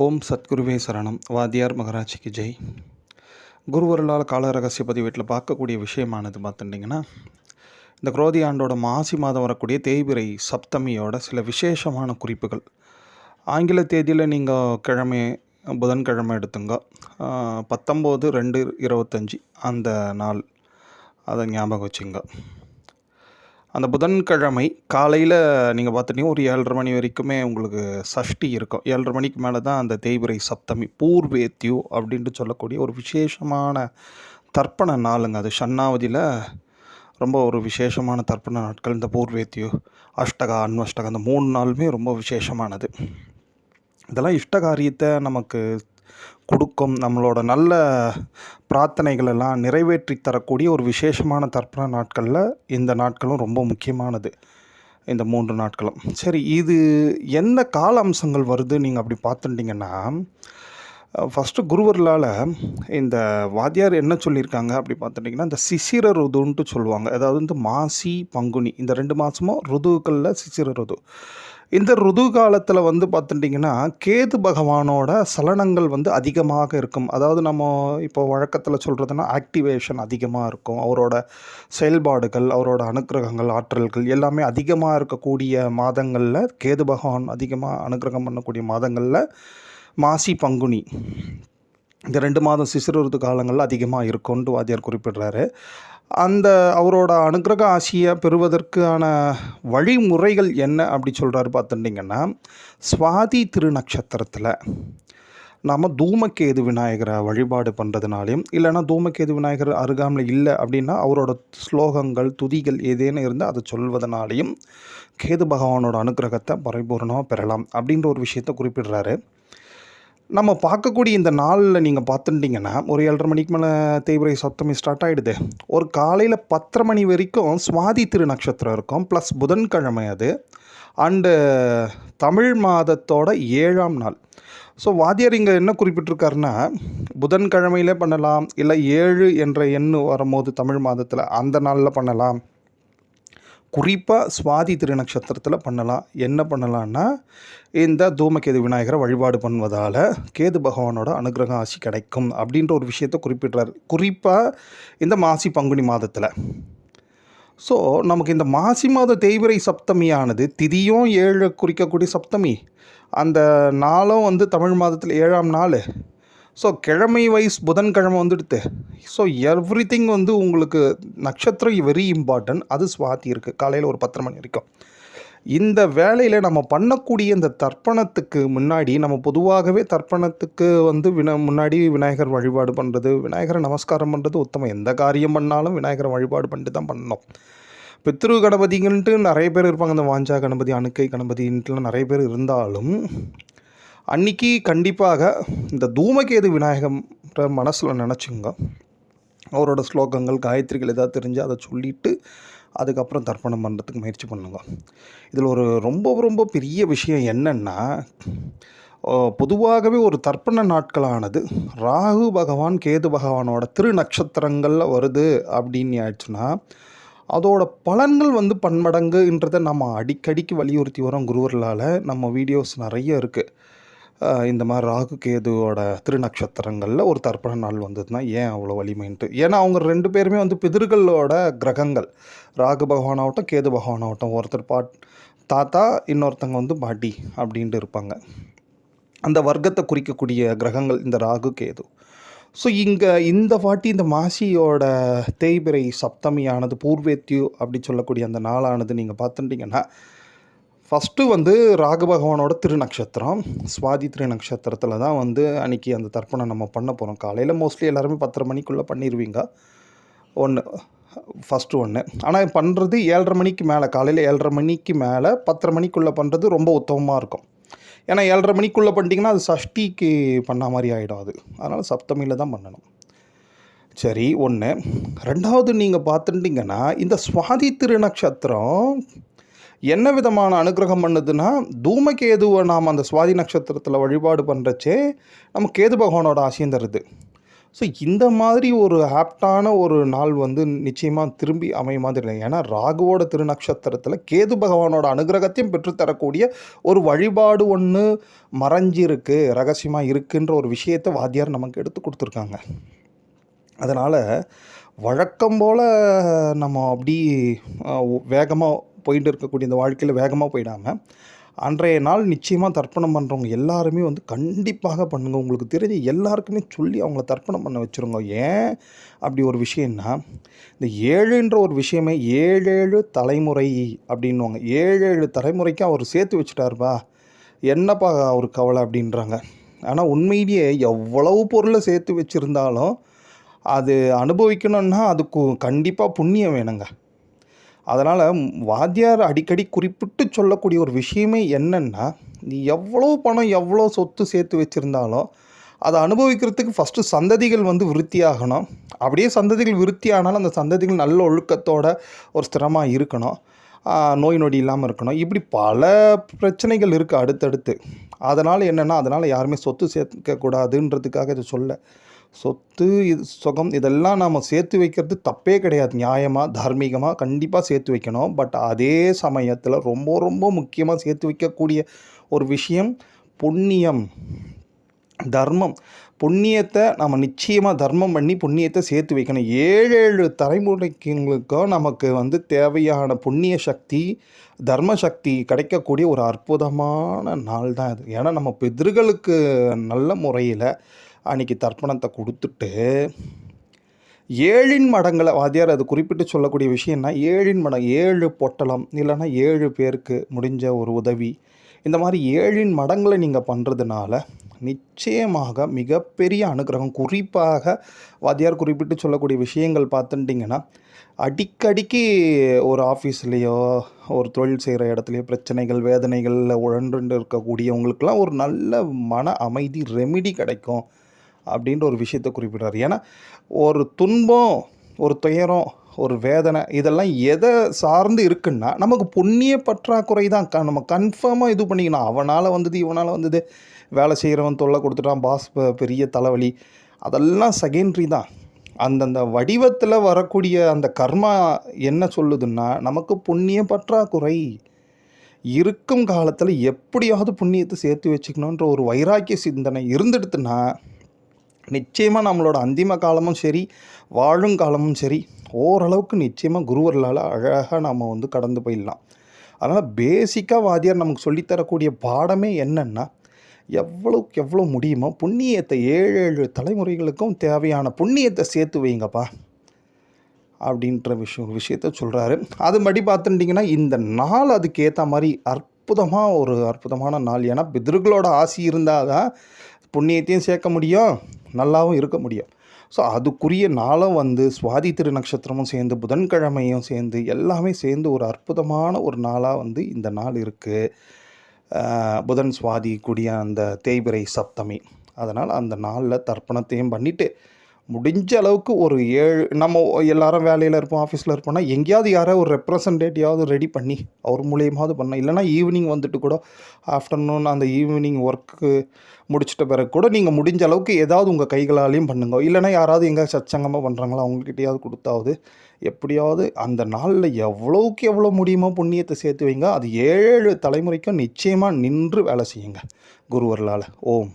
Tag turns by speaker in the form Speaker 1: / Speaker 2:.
Speaker 1: ஓம் சத்குருவே சரணம். வாத்தியார் மகராஜிக்கு ஜெய். குருவருளால் கால ரகசிய பதிவேட்டில் பார்க்கக்கூடிய விஷயமானது பார்த்துட்டிங்கன்னா இந்த குரோதி ஆண்டோட மாசி மாதம் வரக்கூடிய தேய்பிரை சப்தமியோட சில விசேஷமான குறிப்புகள். ஆங்கில தேதியில் நீங்கள் கிழமை புதன்கிழமை எடுத்துங்க. பத்தொம்போது ரெண்டு இருபத்தஞ்சி அந்த நாள். அதை ஞாபகம் வச்சுங்க. அந்த புதன்கிழமை காலையில் நீங்கள் பார்த்துட்டிங்கன்னா ஒரு ஏழரை மணி வரைக்குமே உங்களுக்கு சஷ்டி இருக்கும். ஏழரை மணிக்கு மேலே தான் அந்த தேய்பிரை சப்தமி பூர்வேத்யூ அப்படின்ட்டு சொல்லக்கூடிய ஒரு விசேஷமான தர்ப்பண நாளுங்க. அது சன்னாவதியில் ரொம்ப ஒரு விசேஷமான தர்ப்பண நாட்கள். இந்த பூர்வேத்யு அஷ்டகா அன்வஷ்டகா அந்த மூணு நாளுமே ரொம்ப விசேஷமானது. இதெல்லாம் இஷ்ட காரியத்தை நமக்கு கொடுக்கும். நம்மளோட நல்ல பிரார்த்தனைகளெல்லாம் நிறைவேற்றி தரக்கூடிய ஒரு விசேஷமான தர்ப்பண நாட்களில் இந்த நாட்களும் ரொம்ப முக்கியமானது. இந்த மூன்று நாட்களும். சரி இது எந்த கால அம்சங்கள் வருது நீங்கள் அப்படி பார்த்துட்டிங்கன்னா ஃபஸ்ட்டு குருவர்களால் இந்த வாத்தியார் என்ன சொல்லியிருக்காங்க அப்படி பார்த்துட்டிங்கன்னா இந்த சிசிர ருதுன்ட்டு சொல்லுவாங்க. அதாவது வந்து மாசி பங்குனி இந்த ரெண்டு மாதமும் ருதுக்களில் சிசிர ருது. இந்த ருது காலத்தில் வந்து பார்த்துட்டிங்கன்னா கேது பகவானோட சலனங்கள் வந்து அதிகமாக இருக்கும். அதாவது நம்ம இப்போ வழக்கத்தில் சொல்கிறதுனா ஆக்டிவேஷன் அதிகமாக இருக்கும். அவரோட செயல்பாடுகள் அவரோட அனுக்கிரகங்கள் ஆற்றல்கள் எல்லாமே அதிகமாக இருக்கக்கூடிய மாதங்களில் கேது பகவான் அதிகமாக அனுக்கிரகம் பண்ணக்கூடிய மாதங்களில் மாசி பங்குனி இந்த ரெண்டு மாதம் சிசிறுவது காலங்களில் அதிகமாக இருக்கும்னு வாத்தியார் குறிப்பிடுறாரு. அந்த அவரோட அனுக்கிரக ஆசியை பெறுவதற்கான வழிமுறைகள் என்ன அப்படி சொல்கிறாரு பார்த்துட்டிங்கன்னா சுவாதி திருநக்ஷத்திரத்தில் நாம் தூமகேது விநாயகரை வழிபாடு பண்ணுறதுனாலையும் இல்லைன்னா தூமகேது விநாயகர் அருகாமையில் இல்லை அப்படின்னா அவரோட ஸ்லோகங்கள் துதிகள் ஏதேனும் இருந்தால் அதை சொல்வதனாலையும் கேது பகவானோட அனுக்கிரகத்தை பரிபூர்ணமாக பெறலாம் அப்படின்ற ஒரு விஷயத்தை குறிப்பிடுறாரு. நம்ம பார்க்கக்கூடிய இந்த நாளில் நீங்கள் பார்த்துட்டிங்கன்னா ஒரு ஏழரை மணிக்கு மேலே தேய்பிரை சப்தமி ஸ்டார்ட் ஆகிடுது ஒரு காலையில் பத்தரை மணி வரைக்கும் சுவாதி திரு நட்சத்திரம் இருக்கும். ப்ளஸ் புதன்கிழமை அது. அண்டு தமிழ் மாதத்தோட ஏழாம் நாள். ஸோ வாத்தியார் இங்கே என்ன குறிப்பிட்டிருக்காருன்னா புதன்கிழமையிலே பண்ணலாம் இல்லை ஏழு என்ற எண்ணு வரும்போது தமிழ் மாதத்தில் அந்த நாளில் பண்ணலாம். குறிப்பாக சுவாதி திருநக்ஷத்திரத்தில் பண்ணலாம் என்ன பண்ணலான்னா இந்த தூமகேது விநாயகரை வழிபாடு பண்ணுவதால் கேது பகவானோட அனுகிரகம் ஆசி கிடைக்கும் அப்படின்ற ஒரு விஷயத்தை குறிப்பிடுறார். குறிப்பாக இந்த மாசி பங்குனி மாதத்தில். ஸோ நமக்கு இந்த மாசி மாத தேய்பிரை சப்தமியானது திதியும் ஏழு குறிக்கக்கூடிய சப்தமி. அந்த நாளும் வந்து தமிழ் மாதத்தில் ஏழாம் நாள். ஸோ கிழமை வைஸ் புதன்கிழமை வந்துடுது ஸோ எவ்ரி திங் வந்து உங்களுக்கு நட்சத்திரம் வெரி இம்பார்ட்டன்ட் அது சுவாதி இருக்குது காலையில் ஒரு பத்தரை மணி வரைக்கும். இந்த வேலையில் நம்ம பண்ணக்கூடிய இந்த தர்ப்பணத்துக்கு முன்னாடி நம்ம பொதுவாகவே தர்ப்பணத்துக்கு வந்து வின முன்னாடி விநாயகர் வழிபாடு பண்ணுறது விநாயகரை நமஸ்காரம் பண்ணுறது உத்தமம். எந்த காரியம் பண்ணாலும் விநாயகரை வழிபாடு பண்ணிட்டு தான் பண்ணணும். பித்ரு கணபதிங்கன்ட்டு நிறைய பேர் இருப்பாங்க. இந்த வாஞ்சா கணபதி அணுக்கை கணபதின்ட்டுலாம் நிறைய பேர் இருந்தாலும் அன்னைக்கு கண்டிப்பாக இந்த தூமகேது விநாயகம்ன்ற மனசில் நினச்சிங்க அவரோட ஸ்லோகங்கள் காயத்ரிகள் ஏதாவது தெரிஞ்சு அதை சொல்லிவிட்டு அதுக்கப்புறம் தர்ப்பணம் பண்ணுறதுக்கு முயற்சி பண்ணுங்க. இதில் ஒரு ரொம்ப ரொம்ப பெரிய விஷயம் என்னென்னா பொதுவாகவே ஒரு தர்ப்பண நாட்களானது ராகு பகவான் கேது பகவானோட திரு நட்சத்திரங்களில் வருது அப்படின்னு ஆயிடுச்சுன்னா அதோட பலன்கள் வந்து பன்மடங்குன்றதை நம்ம அடிக்கடிக்கு வலியுறுத்தி வரோம் குருவர்களால். நம்ம வீடியோஸ் நிறைய இருக்குது இந்த மாதிரி ராகு கேதுவோட திருநக்ஷத்திரங்களில் ஒரு தர்ப்பண நாள் வந்ததுன்னா ஏன் அவ்வளோ வலிமைன்ட்டு? ஏன்னா அவங்க ரெண்டு பேருமே வந்து பிதிர்களோட கிரகங்கள். ராகு பகவானாகட்டும் கேது பகவானாகட்டும். ஒருத்தர் பாட் தாத்தா இன்னொருத்தங்க வந்து பாட்டி அப்படின்ட்டு இருப்பாங்க. அந்த வர்க்கத்தை குறிக்கக்கூடிய கிரகங்கள் இந்த ராகு கேது. ஸோ இங்கே இந்த வாட்டி இந்த மாசியோட தேய்பிரை சப்தமியானது பூர்வேத்யு அப்படி சொல்லக்கூடிய அந்த நாளானது நீங்கள் பார்த்துட்டிங்கன்னா ஃபஸ்ட்டு வந்து ராகு பகவானோட திருநக்ஷத்திரம். சுவாதி திருநக்ஷத்திரத்தில் தான் வந்து அன்றைக்கி அந்த தர்ப்பணம் நம்ம பண்ண போகிறோம் காலையில் மோஸ்ட்லி எல்லாருமே பத்தரை மணிக்குள்ளே பண்ணிடுவீங்க ஒன்று ஃபஸ்ட்டு ஒன்று ஆனால் பண்ணுறது ஏழரை மணிக்கு மேலே காலையில் ஏழரை மணிக்கு மேலே பத்தரை மணிக்குள்ளே பண்ணுறது ரொம்ப உத்தமமாக இருக்கும். ஏன்னா ஏழரை மணிக்குள்ளே பண்ணிட்டீங்கன்னா அது சஷ்டிக்கு பண்ண மாதிரி ஆகிடும் அது. அதனால் சப்தமியில் தான் பண்ணணும். சரி ஒன்று ரெண்டாவது நீங்கள் பார்த்துட்டிங்கன்னா இந்த சுவாதி திருநக்ஷத்திரம் என்ன விதமான அனுகிரகம் பண்ணுதுன்னா தூமகேதுவை நாம் அந்த சுவாதி நட்சத்திரத்தில் வழிபாடு பண்ணுறச்சே நம்ம கேது பகவானோட ஆசையும் தருது. ஸோ இந்த மாதிரி ஒரு ஆப்டான ஒரு நாள் வந்து நிச்சயமாக திரும்பி அமைய மாதிரி இல்லை. ஏன்னா ராகுவோட திருநக்ஷத்திரத்தில் கேது பகவானோட அனுகிரகத்தையும் பெற்றுத்தரக்கூடிய ஒரு வழிபாடு ஒன்று மறைஞ்சிருக்கு ரகசியமாக இருக்குன்ற ஒரு விஷயத்தை வாத்தியார் நமக்கு எடுத்து கொடுத்துருக்காங்க. அதனால் வழக்கம் போல் நம்ம அப்படி வேகமாக போயிட்டு இருக்கக்கூடிய இந்த வாழ்க்கையில் வேகமாக போயிடாமல் அன்றைய நாள் நிச்சயமாக தர்ப்பணம் பண்ணுறவங்க எல்லாருமே வந்து கண்டிப்பாக பண்ணுங்க. உங்களுக்கு தெரிஞ்ச எல்லாருக்குமே சொல்லி அவங்கள தர்ப்பணம் பண்ண வச்சுருங்க. ஏன் அப்படி ஒரு விஷயம்னா இந்த ஏழுன்ற ஒரு விஷயமே ஏழேழு தலைமுறை அப்படின்வாங்க ஏழேழு தலைமுறைக்கு அவர் சேர்த்து வச்சுட்டாருப்பா. என்னப்பா அவர் கவலை அப்படின்றாங்க. ஆனால் உண்மையிலேயே எவ்வளவு பொருளை சேர்த்து வச்சுருந்தாலும் அது அனுபவிக்கணும்னா அதுக்கு கண்டிப்பாக புண்ணியம் வேணுங்க. அதனால் வாத்தியார் அடிக்கடி குறிப்பிட்டு சொல்லக்கூடிய ஒரு விஷயமே என்னென்னா நீ எவ்வளோ பணம் எவ்வளோ சொத்து சேர்த்து வச்சுருந்தாலும் அதை அனுபவிக்கிறதுக்கு ஃபஸ்ட்டு சந்ததிகள் வந்து விருத்தியாகணும். அப்படியே சந்ததிகள் விருத்தி ஆனாலும் அந்த சந்ததிகள் நல்ல ஒழுக்கத்தோட ஒரு ஸ்திரமாக இருக்கணும். நோய் நொடி இல்லாமல் இருக்கணும். இப்படி பல பிரச்சனைகள் இருக்குது அடுத்தடுத்து. அதனால் என்னென்னா அதனால் யாருமே சொத்து சேர்க்கக்கூடாதுன்றதுக்காக இதை சொல்ல சொத்து இது சுகம் இதெல்லாம் நாம் சேர்த்து வைக்கிறது தப்பே கிடையாது. நியாயமாக தார்மீகமாக கண்டிப்பாக சேர்த்து வைக்கணும். பட் அதே சமயத்தில் ரொம்ப ரொம்ப முக்கியமாக சேர்த்து வைக்கக்கூடிய ஒரு விஷயம் புண்ணியம். தர்மம். புண்ணியத்தை நம்ம நிச்சயமாக தர்மம் பண்ணி புண்ணியத்தை சேர்த்து வைக்கணும். ஏழு ஏழு தலைமுறைக்குங்களுக்கும் நமக்கு வந்து தேவையான புண்ணிய சக்தி தர்ம சக்தி கிடைக்கக்கூடிய ஒரு அற்புதமான நாள் தான் இது. ஏன்னா நம்ம பிதர்களுக்கு நல்ல முறையில் அன்றைக்கி தர்ப்பணத்தை கொடுத்துட்டு ஏழின் மடங்களை வாத்தியார் அது குறிப்பிட்டு சொல்லக்கூடிய விஷயம்னா ஏழின் மடம் ஏழு பொட்டலம் இல்லைன்னா ஏழு பேருக்கு முடிஞ்ச ஒரு உதவி. இந்த மாதிரி ஏழின் மடங்களை நீங்கள் பண்ணுறதுனால நிச்சயமாக மிகப்பெரிய அனுகிரகம் குறிப்பாக வாத்தியார் குறிப்பிட்டு சொல்லக்கூடிய விஷயங்கள் பார்த்துட்டிங்கன்னா அடிக்கடிக்கு ஒரு ஆஃபீஸ்லேயோ ஒரு தொழில் செய்கிற இடத்துலையோ பிரச்சனைகள் வேதனைகளில் உழன்று இருக்கக்கூடியவங்களுக்கெல்லாம் ஒரு நல்ல மன அமைதி ரெமிடி கிடைக்கும். அப்படின்ற ஒரு விஷயத்தை குறிப்பிடுறார். ஏன்னா ஒரு துன்பம் ஒரு துயரம் ஒரு வேதனை இதெல்லாம் எதை சார்ந்து இருக்குன்னா நமக்கு புண்ணிய பற்றாக்குறை தான். க நம்ம கன்ஃபார்மாக இது பண்ணிக்கணும். அவனால் வந்தது இவனால் வந்தது. வேலை செய்கிறவன் தொல்லை கொடுத்துட்டான் பாஸ் பெரிய தலைவலி. அதெல்லாம் செகண்ட்ரி தான். அந்தந்த வடிவத்தில் வரக்கூடிய அந்த கர்மா என்ன சொல்லுதுன்னா நமக்கு புண்ணிய பற்றாக்குறை. இருக்கும் காலத்தில் எப்படியாவது புண்ணியத்தை சேர்த்து வச்சுக்கணுன்ற ஒரு வைராக்கிய சிந்தனை இருந்துடுத்துன்னா நிச்சயமாக நம்மளோட அந்திம காலமும் சரி வாழும் காலமும் சரி ஓரளவுக்கு நிச்சயமாக குருவர்களால் அழகாக நாம் வந்து கடந்து போயிடலாம். அதனால் பேசிக்காக வாத்தியார் நமக்கு சொல்லித்தரக்கூடிய பாடமே என்னென்னா எவ்வளோக்கு எவ்வளோ முடியுமோ புண்ணியத்தை ஏழு ஏழு தலைமுறைகளுக்கும் தேவையான புண்ணியத்தை சேர்த்து வைங்கப்பா அப்படின்ற விஷயம் விஷயத்த சொல்கிறாரு அதுபடி பார்த்துட்டிங்கன்னா இந்த நாள் அதுக்கு ஏற்ற மாதிரி அற்புதமாக ஒரு அற்புதமான நாள். ஏன்னா பிதர்களோட ஆசி இருந்தால் தான் புண்ணியத்தையும் சேர்க்க முடியும் நல்லாவும் இருக்க முடியும். ஸோ அதுக்குரிய நாளும் வந்து சுவாதி திரு நட்சத்திரமும் சேர்ந்து புதன்கிழமையும் சேர்ந்து எல்லாமே சேர்ந்து ஒரு அற்புதமான ஒரு நாளாக வந்து இந்த நாள் இருக்குது புதன் சுவாதி கூடிய அந்த தேய்பிறை சப்தமி. அதனால் அந்த நாளில் தர்ப்பணத்தையும் பண்ணிவிட்டு முடிஞ்ச அளவுக்கு ஒரு ஏழு நம்ம எல்லாரும் வேலையில் இருப்போம் ஆஃபீஸில் இருப்போம்னா எங்கேயாவது யாராவது ஒரு ரெப்ரசன்டேட்டிவாவது ரெடி பண்ணி அவர் மூலியமாவது பண்ண இல்லைனா ஈவினிங் வந்துட்டு கூட ஆஃப்டர்நூன் அந்த ஈவினிங் ஒர்க்கு முடிச்சிட்ட பிறகு கூட நீங்கள் முடிஞ்ச அளவுக்கு ஏதாவது உங்கள் கைகளாலையும் பண்ணுங்க. இல்லைனா யாராவது எங்கே சச்சங்கமாக பண்ணுறாங்களோ அவங்கக்கிட்டையாவது கொடுத்தாவது எப்படியாவது அந்த நாளில் எவ்வளோக்கு எவ்வளோ முடியுமோ புண்ணியத்தை சேர்த்து வைங்க. அது ஏழு தலைமுறைக்கும் நிச்சயமாக நின்று வேலை செய்யுங்க. குருவர்களால் ஓம்.